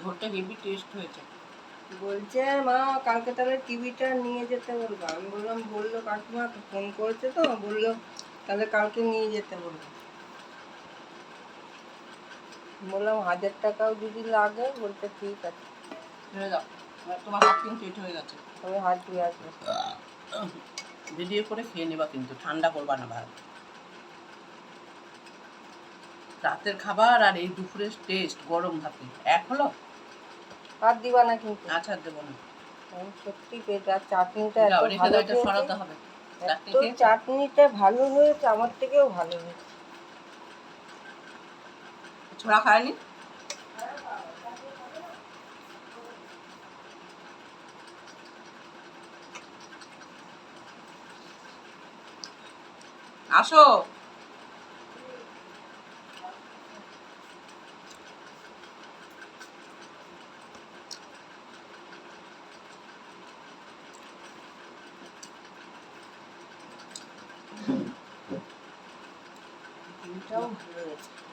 ঝোলটা heavy taste হয়েছে। বলছে মা কালকে তাহলে টিভিটা নিয়ে যেতে বলব। আমি বললাম বলল কাকিমা ফোন করেছে তো বলল তাহলে কালকে নিয়ে যেতে বলব। বললাম হাজার টাকাও যদি লাগে বলতে ঠিক আছে। দাও তোমার হাত কিন্তু এট হয়ে গেছে আমি হাত ধুয়ে আসব। ভিডিও করে খেয়ে নেবা কিন্তু ঠান্ডা করবা না ভাত রাতের খাবার আর এই দুপুরের টেস্ট গরম ভাতে। এক হলো? হাত দিবা না কিন্তু। আচ্ছা আর দেবো না। সত্যি পেট আর চাটনিটা এত ভালো সরাতে হবে। খেয়েছো? চাটনিটা ভালো হয়েছে আমার থেকেও ভালো হয়েছে। ছোড়া খায়নি? আসো।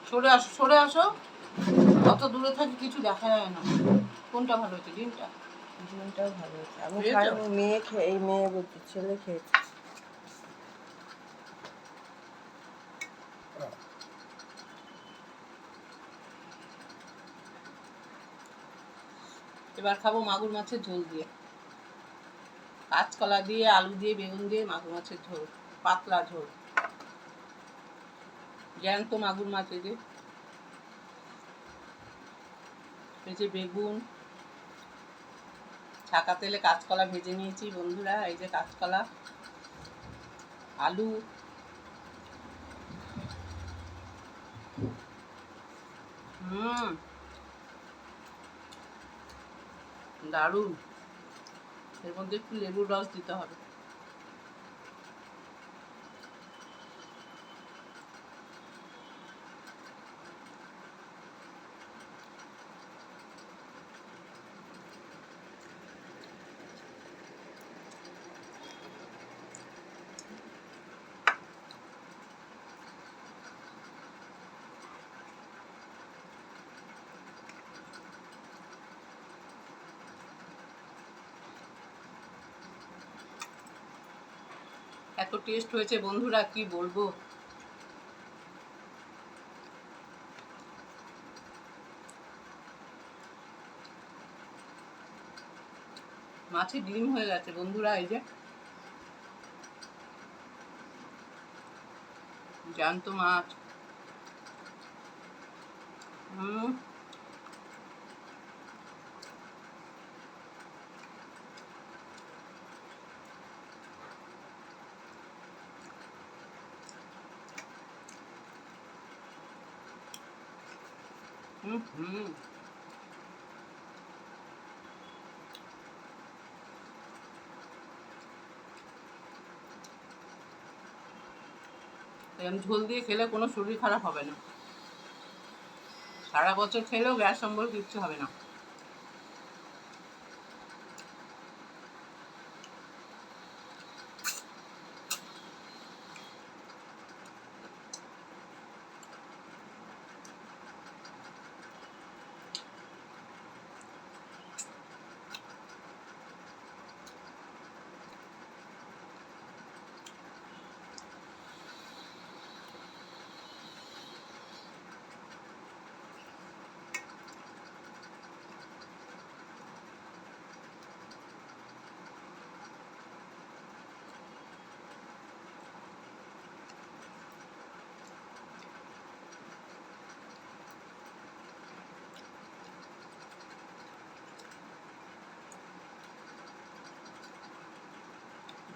সরে আসো সরে আসো। অত দূরে থাকি কিছু দেখা যায় না। কোনটা ভালো হয়েছে ডিমটা? ডিমটাও ভালো হয়েছে। আমি খাইনি মেয়ে খেয়ে এই মেয়ে বলছি ছেলে খেয়েছে। এবার খাব মাগুর মাছের ঝোল দিয়ে। কাঁচকলা দিয়ে আলু দিয়ে বেগুন দিয়ে মাগুর মাছের ঝোল পাতলা ঝোল। জ্যান্ত মাগুর মাছ এই যে। এই যে বেগুন ছাকা তেলে কাঁচকলা ভেজে নিয়েছি বন্ধুরা, এই যে কাঁচকলা, আলু। হুম, দারুণ। এর মধ্যে একটু লেবুর রস দিতে হবে। এত টেস্ট হয়েছে বন্ধুরা, কি বলব? মাছে ডিম হয়ে গেছে বন্ধুরা, এই যে। জ্যান্ত মাছ। হুম। এরকম ঝোল দিয়ে খেলে কোনো শরীর খারাপ হবে না। সারা বছর খেলেও গ্যাস সম্বল কিচ্ছু হবে না।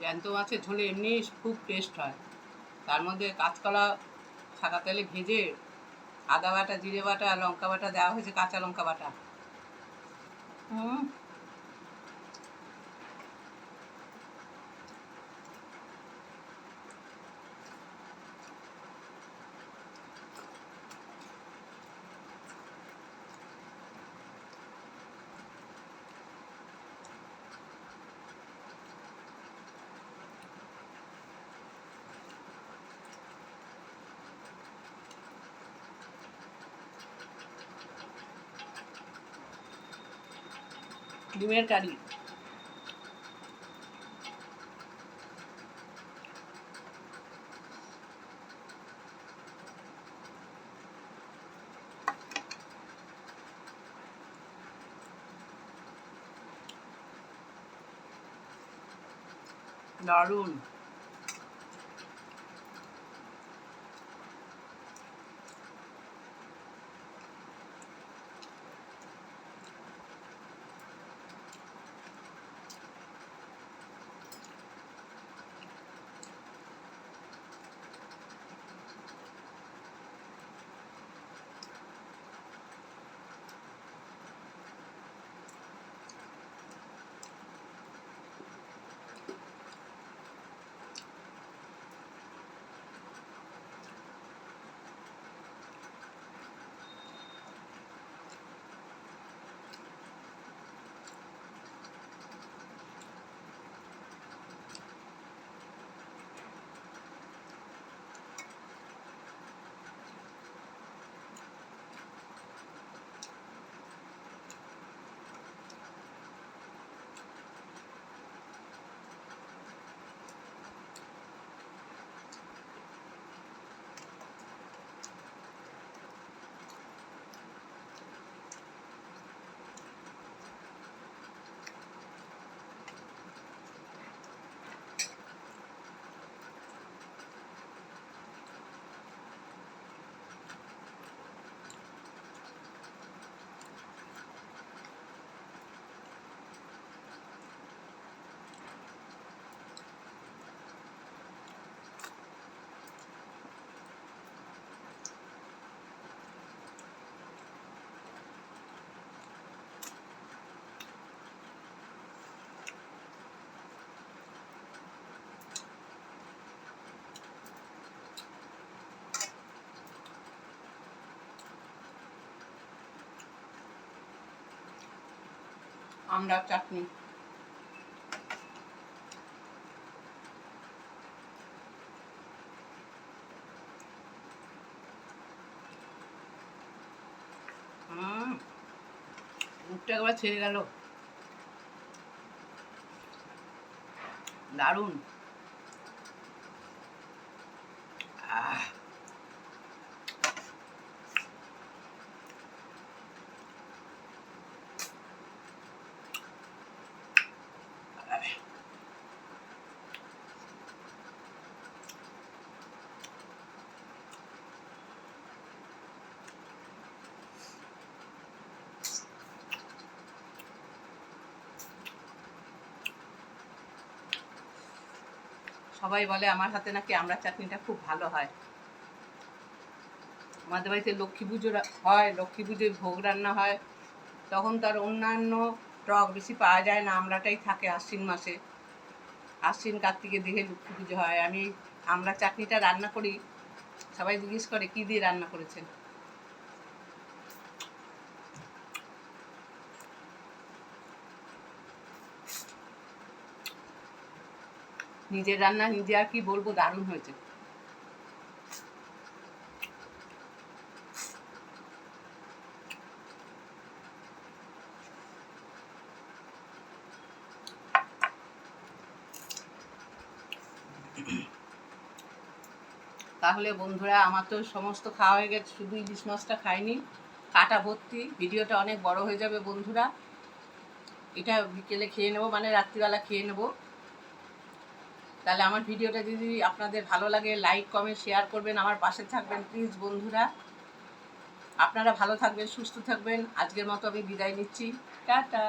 জ্যান্ত মাছের ঝোলে এমনি খুব টেস্ট হয়। তার মধ্যে কাঁচকলা, সাদা তেলে ভেজে আদা বাটা, জিরে বাটা, লঙ্কা বাটা দেওয়া হয়েছে, কাঁচা লঙ্কা বাটা। হুম। ডিমের কারি। দারুণ। আমরা চাটনি। মুখটা একবার ছেড়ে গেল। দারুণ। সবাই বলে আমার হাতে নাকি আমরা চাটনিটা খুব ভালো হয়। আমাদের বাড়িতে লক্ষ্মী পুজো হয়, লক্ষ্মী পুজোয় ভোগ রান্না হয়। তখন তার অন্যান্য টক বেশি পাওয়া যায় না, আমরাটাই থাকে আশ্বিন মাসে। আশ্বিন কার্তিকের দিকে লক্ষ্মী পুজো হয়। আমি, আমরা চাটনিটা রান্না করি, সবাই জিজ্ঞেস করে, কী দিয়ে রান্না করেছেন? নিজের রান্না নিজে আর কি বলব, দারুণ হয়েছে। তাহলে বন্ধুরা, আমার তো সমস্ত খাওয়া হয়ে গেছে, শুধু ইলিশ মাছটা খাইনি, কাটা ভর্তি, ভিডিওটা অনেক বড় হয়ে যাবে বন্ধুরা। এটা বিকেলে খেয়ে নেব মানে রাত্রিবেলা খেয়ে নেব। তাহলে আমার ভিডিওটা যদি আপনাদের ভালো লাগে লাইক কমেন্ট শেয়ার করবেন, আমার পাশে থাকবেন প্লিজ বন্ধুরা। আপনারা ভালো থাকবেন, সুস্থ থাকবেন। আজকের মতো আমি বিদায় নিচ্ছি। টাটা।